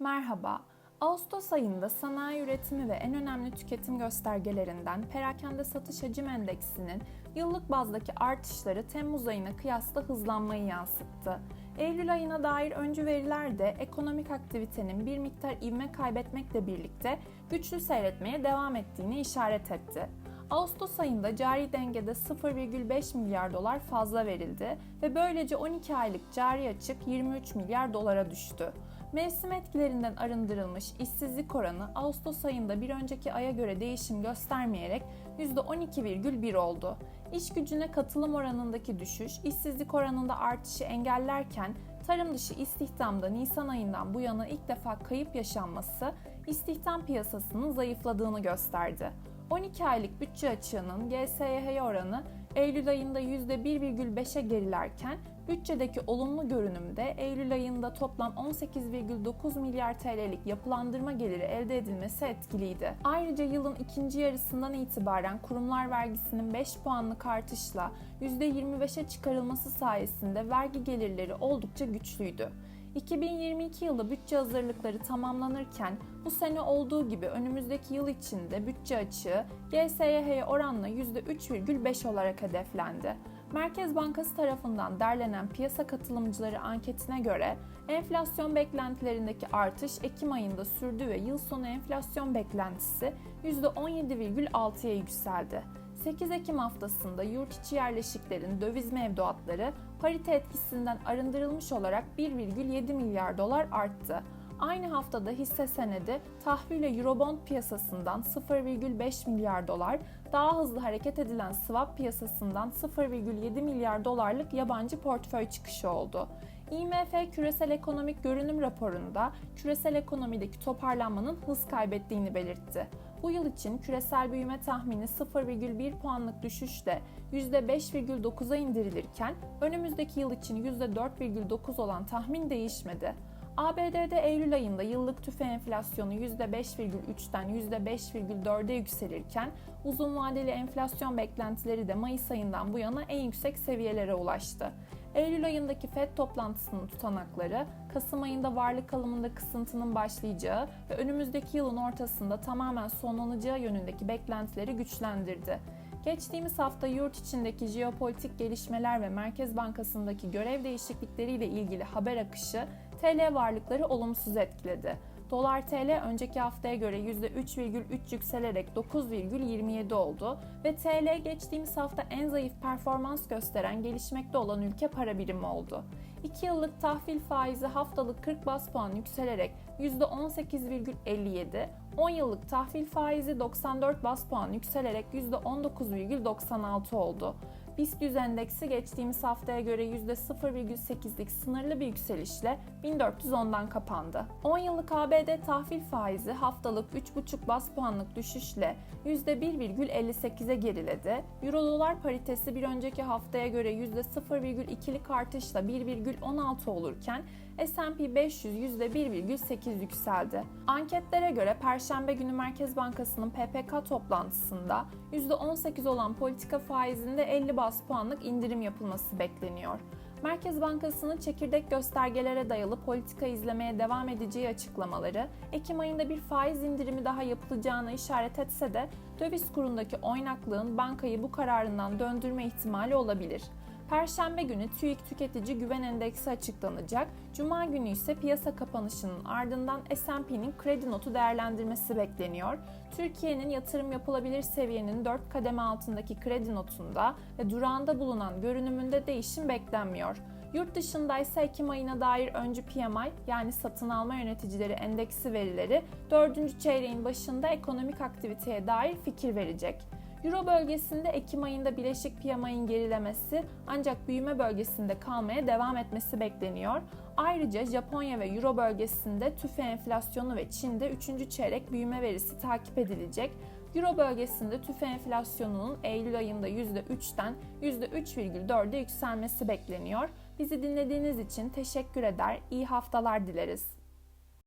Merhaba. Ağustos ayında sanayi üretimi ve en önemli tüketim göstergelerinden perakende satış hacim endeksinin yıllık bazdaki artışları Temmuz ayına kıyasla hızlanmayı yansıttı. Eylül ayına dair öncü veriler de ekonomik aktivitenin bir miktar ivme kaybetmekle birlikte güçlü seyretmeye devam ettiğini işaret etti. Ağustos ayında cari dengede 0,5 milyar dolar fazla verildi ve böylece 12 aylık cari açık 23 milyar dolara düştü. Mevsim etkilerinden arındırılmış işsizlik oranı Ağustos ayında bir önceki aya göre değişim göstermeyerek %12,1 oldu. İş gücüne katılım oranındaki düşüş işsizlik oranında artışı engellerken tarım dışı istihdamda Nisan ayından bu yana ilk defa kayıp yaşanması istihdam piyasasının zayıfladığını gösterdi. 12 aylık bütçe açığının GSYH oranı Eylül ayında %1,5'e gerilerken bütçedeki olumlu görünümde Eylül ayında toplam 18,9 milyar TL'lik yapılandırma geliri elde edilmesi etkiliydi. Ayrıca yılın ikinci yarısından itibaren kurumlar vergisinin 5 puanlık artışla %25'e çıkarılması sayesinde vergi gelirleri oldukça güçlüydü. 2022 yılı bütçe hazırlıkları tamamlanırken bu sene olduğu gibi önümüzdeki yıl içinde bütçe açığı GSYH'ye oranla %3,5 olarak hedeflendi. Merkez Bankası tarafından derlenen piyasa katılımcıları anketine göre enflasyon beklentilerindeki artış Ekim ayında sürdü ve yıl sonu enflasyon beklentisi %17,6'ya yükseldi. 8 Ekim haftasında yurt içi yerleşiklerin döviz mevduatları parite etkisinden arındırılmış olarak 1,7 milyar dolar arttı. Aynı haftada hisse senedi tahvil ve Eurobond piyasasından 0,5 milyar dolar, daha hızlı hareket edilen swap piyasasından 0,7 milyar dolarlık yabancı portföy çıkışı oldu. IMF küresel ekonomik görünüm raporunda küresel ekonomideki toparlanmanın hız kaybettiğini belirtti. Bu yıl için küresel büyüme tahmini 0,1 puanlık düşüşle %5,9'a indirilirken önümüzdeki yıl için %4,9 olan tahmin değişmedi. ABD'de Eylül ayında yıllık tüfe enflasyonu %5,3'ten %5,4'e yükselirken uzun vadeli enflasyon beklentileri de Mayıs ayından bu yana en yüksek seviyelere ulaştı. Eylül ayındaki FED toplantısının tutanakları, Kasım ayında varlık alımında kısıntının başlayacağı ve önümüzdeki yılın ortasında tamamen sonlanacağı yönündeki beklentileri güçlendirdi. Geçtiğimiz hafta yurt içindeki jeopolitik gelişmeler ve Merkez Bankası'ndaki görev değişiklikleriyle ilgili haber akışı TL varlıkları olumsuz etkiledi. Dolar TL önceki haftaya göre %3,3 yükselerek 9,27 oldu ve TL geçtiğimiz hafta en zayıf performans gösteren gelişmekte olan ülke para birimi oldu. 2 yıllık tahvil faizi haftalık 40 bas puan yükselerek %18,57, 10 yıllık tahvil faizi 94 bas puan yükselerek %19,96 oldu. BIST 100 endeksi geçtiğimiz haftaya göre %0,8'lik sınırlı bir yükselişle 1410'dan kapandı. 10 yıllık ABD tahvil faizi haftalık 3,5 bas puanlık düşüşle %1,58'e geriledi. Euro dolar paritesi bir önceki haftaya göre %0,2'lik artışla 1,16 olurken S&P 500 %1,8 yükseldi. Anketlere göre Perşembe günü Merkez Bankası'nın PPK toplantısında %18 olan politika faizinde 50 bas puanlık indirim yapılması bekleniyor. Merkez Bankası'nın çekirdek göstergelere dayalı politika izlemeye devam edeceği açıklamaları, Ekim ayında bir faiz indirimi daha yapılacağına işaret etse de döviz kurundaki oynaklığın bankayı bu kararından döndürme ihtimali olabilir. Perşembe günü TÜİK Tüketici Güven Endeksi açıklanacak. Cuma günü ise piyasa kapanışının ardından S&P'nin kredi notu değerlendirmesi bekleniyor. Türkiye'nin yatırım yapılabilir seviyenin 4 kademe altındaki kredi notunda ve durağında bulunan görünümünde değişim beklenmiyor. Yurt dışında ise Ekim ayına dair öncü PMI yani satın alma yöneticileri endeksi verileri 4. çeyreğin başında ekonomik aktiviteye dair fikir verecek. Euro bölgesinde Ekim ayında bileşik piyamayın gerilemesi ancak büyüme bölgesinde kalmaya devam etmesi bekleniyor. Ayrıca Japonya ve Euro bölgesinde tüfe enflasyonu ve Çin'de 3. çeyrek büyüme verisi takip edilecek. Euro bölgesinde tüfe enflasyonunun Eylül ayında %3'ten %3,4'e yükselmesi bekleniyor. Bizi dinlediğiniz için teşekkür eder, iyi haftalar dileriz.